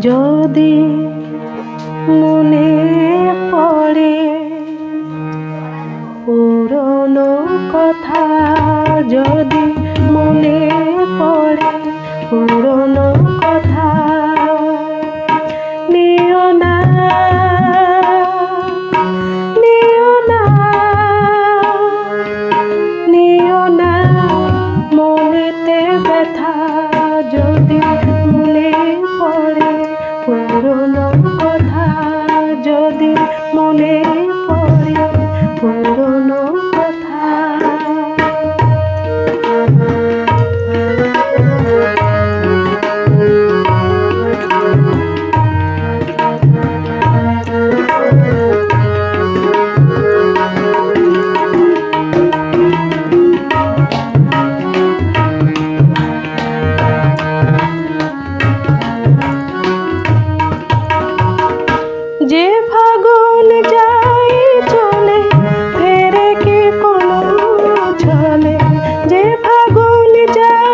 যদি মনে পড়ে পুরনো কথা যদি পুরনো কথা যদি মনে যায়